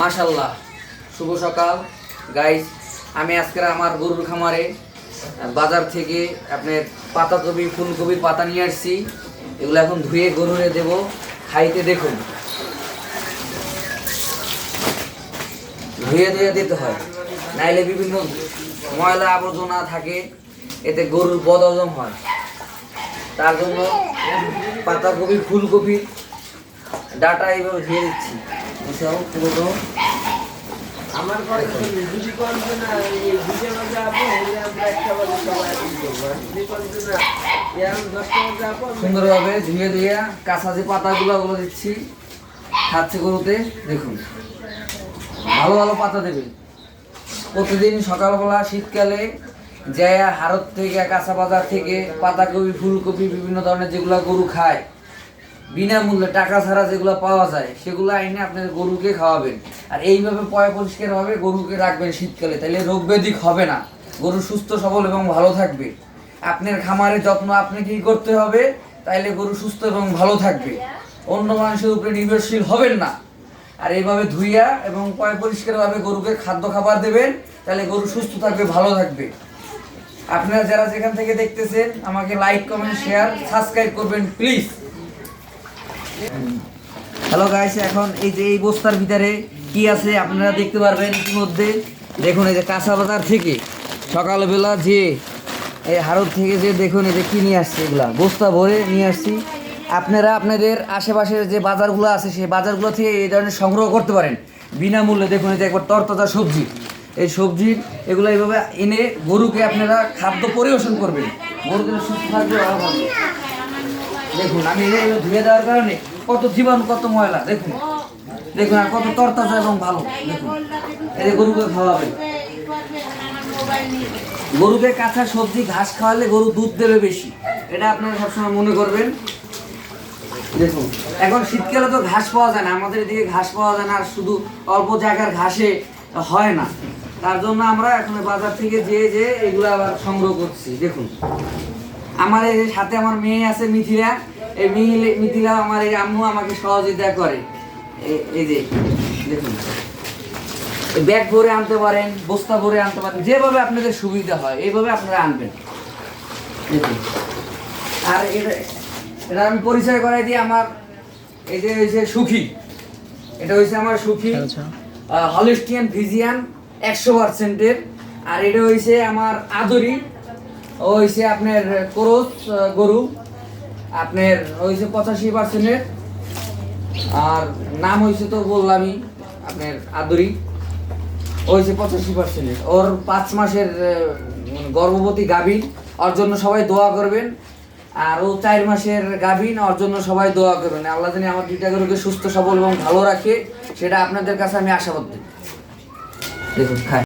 মাশাল্লাহ শুভ সকাল। গাইস আমি আজকে আমার গরুর খামারে বাজার থেকে আপনার পাতাকপি ফুলকপির পাতা নিয়ে আসছি। এগুলো এখন ধুয়ে গরুরে দেব। খাইতে দেখুন। ধুয়ে ধুয়ে দিতে হয়। নাইলে বিভিন্ন ময়লা আবর্জনা থাকে। এতে গরুর বদহজম হয়। তার জন্য পাতাকপি ফুলকপি ডাটা এইভাবে ধুয়ে দিচ্ছি। বুঝাও পুরো আমার ঘরে যদি করবে না, এই আমরা একটা বাজে সবাই করব না আমরা সুন্দরভাবে ধুয়ে ধুয়ে কাঁচা যে পাতাগুলো ওগুলো দিচ্ছি। খাচ্ছে গরুতে, দেখুন। ভালো ভালো পাতা দেবে। প্রতিদিন সকালবেলা, শীতকালে যায় হারত থেকে, কাঁচা বাজার থেকে পাতাকপি ফুলকপি, বিভিন্ন ধরনের যেগুলো গরু খায় বিনামূল্যে টাকা ছাড়া যেগুলো পাওয়া যায়, সেগুলো আইনে আপনার গরুকে খাওয়াবেন। আর এইভাবে পয় পরিষ্কারভাবে গরুকে রাখবেন শীতকালে তাহলে রোগ ব্যাধিক হবে না। গরু সুস্থ, সবল এবং ভালো থাকবে। আপনার খামারের যত্ন আপনাকেই করতে হবে? তাইলে গরু সুস্থ এবং ভালো থাকবে। অন্য মানুষের উপরে নির্ভরশীল হবেন না। আর এইভাবে ধুইয়া এবং পয় পরিষ্কারভাবে গরুকে খাদ্য খাবার দেবেন তাহলে গরু সুস্থ থাকবে, ভালো থাকবে। আপনারা যারা যেখান থেকে দেখতেছেন, আমাকে লাইক কমেন্ট শেয়ার সাবস্ক্রাইব করবেন প্লিজ হ্যালো গাইস এখন এই যে এই বস্তার ভিতরে কি আছে আপনারা দেখতে পারবেন ইতিমধ্যে। দেখুন এই যে কাঁচা বাজার থেকে সকালবেলা যে এই হারত থেকে যে দেখুন এই যে কি নিয়ে আসছে এগুলা। বস্তা ভরে নিয়ে আসছি। আপনারা আপনাদের আশেপাশের যে বাজারগুলো আছে, সেই বাজারগুলো থেকে এই ধরনের সংগ্রহ করতে পারেন। বিনামূল্যে দেখুন এই যে একবার তরতাজা সবজি। এই সবজির এগুলো এইভাবে এনে গরুকে আপনারা খাদ্য পরিবেশন করবেন। গরু যেন সুস্থ থাকবে দেখুন, আমি ধুয়ে দেওয়ার কারণে কত জীবাণু, কত ময়লা, দেখুন। দেখুন, আর কত তরতাজা এবং ভালো, দেখুন। এই গরুকে খাওয়াবেন গরুকে কাঁচা সবজি, ঘাস খাওয়ালে গরু দুধ দেবে বেশি। এটা আপনারা সবসময় মনে করবেন। দেখুন, এখন শীতকালে তো ঘাস পাওয়া যায় না। আমাদের এদিকে ঘাস পাওয়া যায় না, আর শুধু অল্প জায়গার ঘাসে হয় না। তার জন্য আমরা এখন বাজার থেকে যে যে এগুলো আবার সংগ্রহ করছি। দেখুন, আমার সাথে আমার মেয়ে আছে মিথিলা। এই মিহিলে- মিথিলা আমার এই আম্মু আমাকে সহযোগিতা করে। এই যে দেখুন। ব্যাগ ভরে আনতে পারেন বস্তা ভরে আনতে পারেন যেভাবে আপনাদের সুবিধা হয় এইভাবে আপনারা আনবেন। দেখুন। আর এটা এটা আমি পরিচয় করাই দিই আমার এই যে হয়েছে সুখী। এটা হয়েছে আমার সুখী হলিস্টিয়ান ফিজিয়ান একশো পার্সেন্টের। আর এটা হয়েছে আমার আদরি। ও হয়েছে আপনার করস গরু। আপনার হয়েছে পঁচাশি পার্সেন্টের। আর নাম হয়েছে তো বললামই, আপনার আদরি। হয়েছে পঁচাশি পার্সেন্টের। ওর পাঁচ মাসের গর্ভবতী গাভীন, ওর জন্য সবাই দোয়া করবেন। আর ও চার মাসের গাভীন, ওর জন্য সবাই দোয়া করবেন। আল্লাহ জানি আমার দুইটা গরুকে সুস্থ, সবল এবং ভালো রাখে, সেটা আপনাদের কাছে আমি আশাবাদ। দেখুন, খায়।